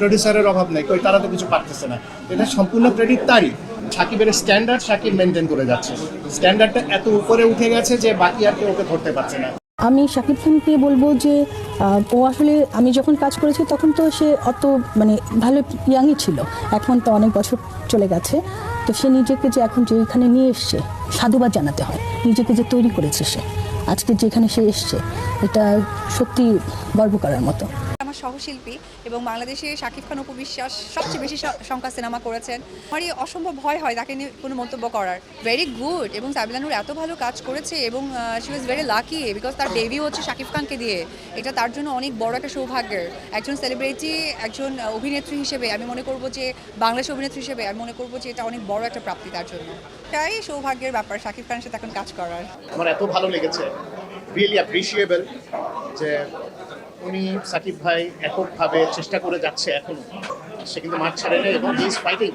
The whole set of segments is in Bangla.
প্রডিউসারের অভাব নেই, কই তারা তো কিছু পারতেছে না। এটা সম্পূর্ণ ক্রেডিট তারই। সাকিবের স্ট্যান্ডার্ড সাকিব মেনটেন করে যাচ্ছে। স্ট্যান্ডার্ডটা এত উপরে উঠে গেছে যে বাকি আর কেউ ওকে ধরতে পারছে না। আমি শাকিব খানকে বলব যে ও আসলে আমি যখন কাজ করেছি তখন তো সে অত মানে ভালো ইয়াংই ছিল। এখন তো অনেক বছর চলে গেছে। তো সে নিজেকে যে এখন যে এখানে নিয়ে এসছে, সাধুবাদ জানাতে হয়। নিজেকে যে তৈরি করেছে সে, আজকে যেখানে সে এসছে, এটা সত্যি গর্ব করার মতো। আমার সহশিল্পী এবং বাংলাদেশে শাকিব খান উপবিশ্বাস সবচেয়ে বেশি সংখ্যা সিনেমা করেছেন। আমারই অসম্ভব ভয় হয় তাকে নিয়ে কোনো মন্তব্য করার। ভেরি গুড এবং সাবিলানুর এত ভালো কাজ করেছে এবং she was very lucky because তার ডেবি হচ্ছে শাকিব খানকে দিয়ে। এটা তার জন্য অনেক বড় একটা সৌভাগ্যের। একজন সেলিব্রিটি একজন অভিনেত্রী হিসেবে আমি মনে করব যে, বাংলাদেশ অভিনেত্রী হিসেবে আমি মনে করব যে এটা অনেক বড় একটা প্রাপ্তি তার জন্য। এটাই সৌভাগ্যের ব্যাপার শাকিব খানের সাথে এখন কাজ করার। আমার এত ভালো লেগেছে। রিয়েলি অ্যাপ্রিসিয়েবল যে উনি সাকিব ভাই এককভাবে চেষ্টা করে যাচ্ছে এখনও। সে কিন্তু মাঠ ছাড়ে নেই এবং ইজ ফাইটিং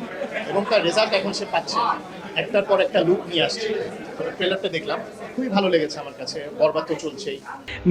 এবং তার রেজাল্ট এখন সে পাচ্ছে। একটার পর একটা লুক নিয়ে আসছে। ট্রেলারটা দেখলাম। খুবই ভালো লেগেছে আমার কাছে, বরবাদ তো চলছেই।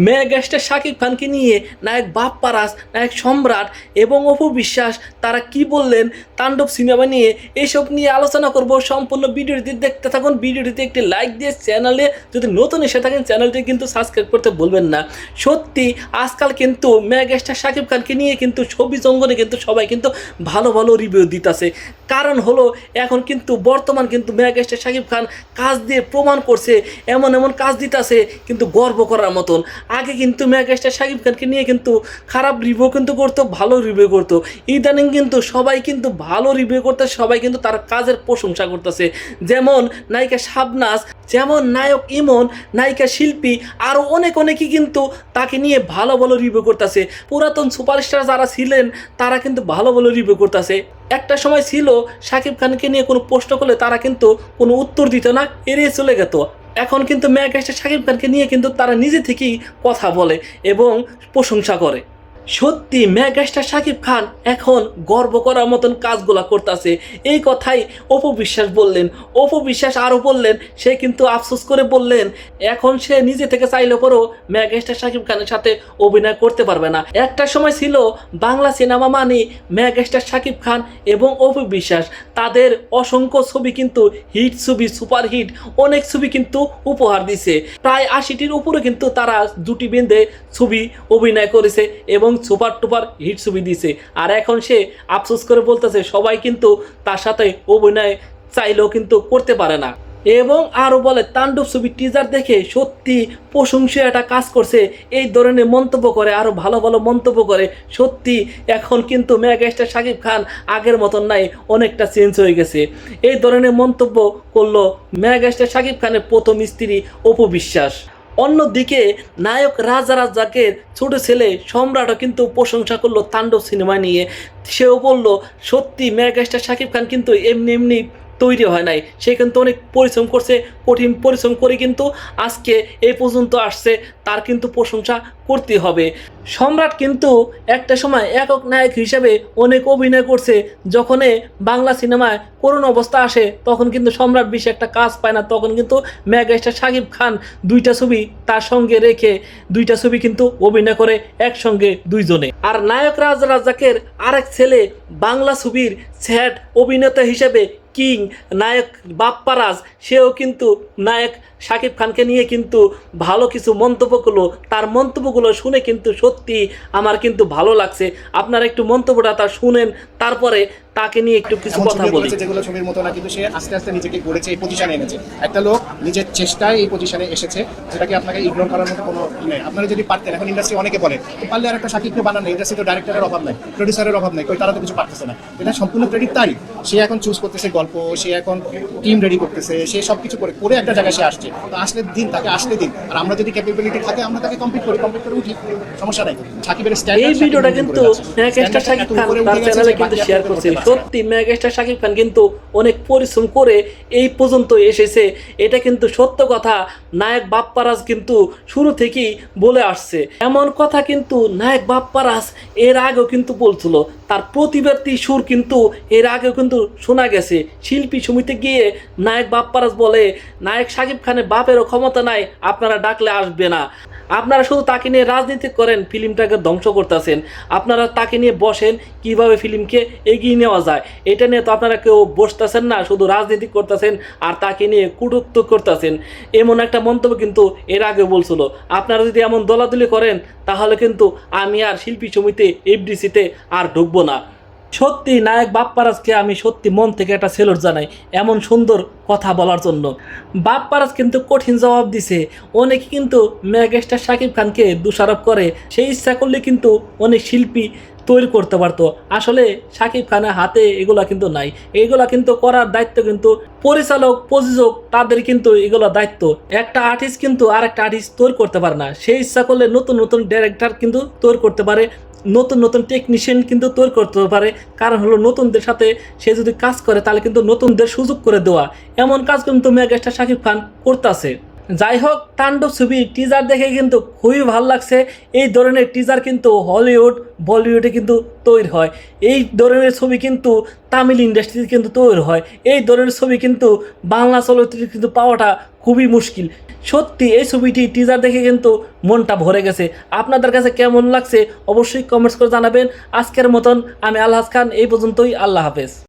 মেগাস্টার শাকিব খানকে নিয়ে নায়ক বাপ্পারাজ নায়ক সম্রাট এবং অপু বিশ্বাস, তারা কি বললেন তাণ্ডব সিনেমা নিয়ে এইসব নিয়ে আলোচনা করব। সম্পূর্ণ ভিডিওটি দেখতে থাকুন। ভিডিওটিতে একটি লাইক দিয়ে চ্যানেলে যদি নতুন এসে থাকেন, চ্যানেলটি কিন্তু সাবস্ক্রাইব করতে বলবেন না। সত্যি, আজকাল কিন্তু মেগাস্টার শাকিব খানকে নিয়ে কিন্তু ছবি জঙ্গলে কিন্তু সবাই কিন্তু ভালো ভালো রিভিউ দিতেছে। কারণ হলো, এখন কিন্তু বর্তমান কিন্তু মেগাস্টার শাকিব খান কাজ দিয়ে প্রমাণ করছে। এমন এমন কাজ দিতেছে কিন্তু গর্ব করার মতন। আগে কিন্তু মেগাস্টার শাকিব খানকে নিয়ে কিন্তু খারাপ রিভিউ কিন্তু করতো, ভালো রিভিউ করতো। ইদানিং কিন্তু সবাই কিন্তু ভালো রিভিউ করতে সবাই কিন্তু তার কাজের প্রশংসা করতেছে। যেমন নায়িকা শাবনাজ, যেমন নায়ক ইমন, নায়িকা শিল্পী আরও অনেক অনেকেই কিন্তু তাকে নিয়ে ভালো ভালো রিভিউ করতেছে। পুরাতন সুপারস্টার যারা ছিলেন, তারা কিন্তু ভালো ভালো রিভিউ করতেছে। একটা সময় ছিল শাকিব খানকে নিয়ে কোনো প্রশ্ন করলে তারা কিন্তু কোনো উত্তর দিত না, এড়িয়ে চলে যেত এখন কিন্তু মেগাস্টার শাকিব খানকে নিয়ে কিন্তু তারা নিজে থেকেই কথা বলে এবং প্রশংসা করে। সত্যি মেগাস্টার শাকিব খান এখন গর্ব করার মতন কাজগুলা করতেছে। এই কথাই অপু বিশ্বাস বললেন। অপু বিশ্বাস আরও বললেন, সে কিন্তু আফসোস করে বললেন, এখন সে নিজে থেকে চাইলে পরেও মেগাস্টার শাকিব খানের সাথে অভিনয় করতে পারবে না। একটা সময় ছিল বাংলা সিনেমা মানে মেগাস্টার শাকিব খান এবং অপু বিশ্বাস। তাদের অসংখ্য ছবি কিন্তু হিট ছবি সুপার হিট অনেক ছবি কিন্তু উপহার দিছে। প্রায় আশিটির উপরে কিন্তু তারা দুটি বেঁধে ছবি অভিনয় করেছে এবং সুপার টুপার হিট ছবি দিছে আর এখন সে আফসোস করে বলতেছে, সবাই কিন্তু তার সাথে অভিনয় চাইলেও কিন্তু করতে পারে না। এবং আরও বলে, তাণ্ডব ছবি টিজার দেখে সত্যি প্রশংসা একটা কাজ করছে। এই ধরনের মন্তব্য করে, আরও ভালো ভালো মন্তব্য করে, সত্যি এখন কিন্তু মেগাস্টার শাকিব খান আগের মতন নাই, অনেকটা চেঞ্জ হয়ে গেছে। এই ধরনের মন্তব্য করল মেগাস্টার শাকিব খানের প্রথম স্ত্রী অপু বিশ্বাস। অন্যদিকে নায়ক রাজা রাজাকের ছোট ছেলে সম্রাটও কিন্তু প্রশংসা করল তাণ্ডব সিনেমা নিয়ে। সেও বলল, সত্যি মেগাস্টার শাকিব খান কিন্তু এমনি এমনি তৈরি হয় নাই। সে কিন্তু অনেক পরিশ্রম করছে, কঠিন পরিশ্রম করে কিন্তু আজকে এই পর্যন্ত আসছে, তার কিন্তু প্রশংসা করতে হবে। সম্রাট কিন্তু একটা সময় একক নায়ক হিসেবে অনেক অভিনয় করছে। যখনই বাংলা সিনেমায় করুণ অবস্থা আসে, তখন কিন্তু সম্রাট বেশি একটা কাজ পায় না। তখন কিন্তু ম্যাগাস্টার শাকিব খান দুইটা ছবি তার সঙ্গে রেখে, দুইটা ছবি কিন্তু অভিনয় করে একসঙ্গে দুইজনে। আর নায়ক রাজ রাজাকের আরেক ছেলে বাংলা ছবির স্যাড অভিনেতা হিসেবে কিং নায়ক বাপ্পারাজ সেও কিন্তু নায়ক শাকিব খানকে নিয়ে কিন্তু ভালো কিছু মন্তব্য করল। তার মন্তব্যগুলো শুনে কিন্তু সত্যি আমার কিন্তু ভালো লাগছে। আপনারা একটু মন্তব্যটা তার শুনেন তারপরে তাকে নিয়ে একটু কিছু কথা বলি। যেগুলো ছবির মতো না কিন্তু সে আস্তে আস্তে নিজেকে গড়েছে এই পজিশনে এনেছে। একটা লোক নিজের চেষ্টায় এই পজিশনে এসেছে যেটাকে আপনাকে ইগনোর করার মতো কোনো নেই। আপনারা যদি পারতেন এখন ইন্ডাস্ট্রি অনেকে বলে পারলে আর একটা সাকিবকে বানান ইন্ডাস্ট্রি তো ডাইরেক্টরের অভাব নাই প্রডিউসারের অভাব নাই কই তারা তো কিছু পারতেছে না। এটা সম্পূর্ণ ক্রেডিট তারই। সে এখন চুজ করতেছে গল্প সে এখন টিম রেডি করতেছে সে সব কিছু করে করে একটা জায়গায় সে আসছে। তো আসলে দিন তাকে আসলে দিন। আর আমরা যদি ক্যাপাবিলিটি থাকে আমরা তাকে কমপ্লিট করি কমপ্লিট করে উঠি। সমস্যা নাই। সাকিবের এই ভিডিওটা কিন্তু মেগাস্টার শাকিব খান তার চ্যানেলে কিন্তু শেয়ার করছে সত্যি মেগাস্টার শাকিব খান কিন্তু অনেক পরিশ্রম করে এই পর্যন্ত এসেছে। এটা কিন্তু সত্য কথা। নায়ক বাপ্পারাজ কিন্তু শুরু থেকেই বলে আসছে। এমন কথা কিন্তু নায়ক বাপ্পারাজ এর আগেও কিন্তু বলছিল। তার প্রতিবাদী সুর কিন্তু এর আগেও কিন্তু শোনা গেছে, শিল্পী সমিতি গিয়ে নায়ক বাপ্পারাজ বলে, নায়ক শাকিব খানের বাপেরও ক্ষমতা নাই, আপনারা ডাকলে আসবে না। আপনারা শুধু তাকে নিয়ে রাজনীতি করেন, ফিল্মটাকে ধ্বংস করতেছেন। আপনারা তাকে নিয়ে বসেন, কীভাবে ফিল্মকে এগিয়ে নেওয়া যায়, এটা নিয়ে তো আপনারা কেউ বসতেছেন না, শুধু রাজনীতি করতেছেন আর তাকে নিয়ে কুটুক্ত করতেছেন। এমন একটা মন্তব্য কিন্তু এর আগে বলছিল। আপনারা যদি এমন দলাদলি করেন, তাহলে কিন্তু আমি আর শিল্পী সমিতি, এফডিসিতে আর ঢুকবো না। সত্যি নায়ক বাপ্পারাজকে আমি সত্যি মন থেকে একটা সেলুট জানাই, এমন সুন্দর কথা বলার জন্য। বাপ্পারাজ কিন্তু কঠিন জবাব দিছে। অনেকে কিন্তু মেগাস্টার শাকিব খানকে দোষারোপ করে। সেই ইচ্ছা করলে কিন্তু অনেক শিল্পী তৈরি করতে পারতো। আসলে শাকিব খানের হাতে এগুলা কিন্তু নাই। এগুলা কিন্তু করার দায়িত্ব কিন্তু পরিচালক, প্রযোজক তাদের কিন্তু এগুলো দায়িত্ব। একটা আর্টিস্ট কিন্তু আর একটা আর্টিস্ট তৈরি করতে পারে না। সেই ইচ্ছা করলে নতুন নতুন ডাইরেক্টর কিন্তু তৈরি করতে পারে। নতুন নতুন টেকনিশিয়ান কিন্তু তৈরি করতে পারে। কারণ হলো নতুনদের সাথে সে যদি কাজ করে তাহলে কিন্তু নতুনদের সুযোগ করে দেওয়া। এমন কাজ কিন্তু মেগাস্টার শাকিব খান করতেছে। যাই হোক তাণ্ডব ছবি টিজার দেখে কিন্তু খুবই ভালো লাগছে। এই ধরনের টিজার কিন্তু হলিউড বলিউডে কিন্তু তৈরি হয়। এই ধরনের ছবি কিন্তু তামিল ইন্ডাস্ট্রিতে কিন্তু তৈরি হয়। এই ধরনের ছবি কিন্তু বাংলা চলচ্চিত্রে কিন্তু পাওয়াটা খুবই মুশকিল। সত্যি, এই ছবিটি টিজার দেখে কিন্তু মনটা ভরে গেছে। আপনাদের কাছে কেমন লাগছে? অবশ্যই কমেন্টস করে জানাবেন। আজকের মতন আমি আল্লাহ খান, এই পর্যন্তই। আল্লাহ হাফেজ।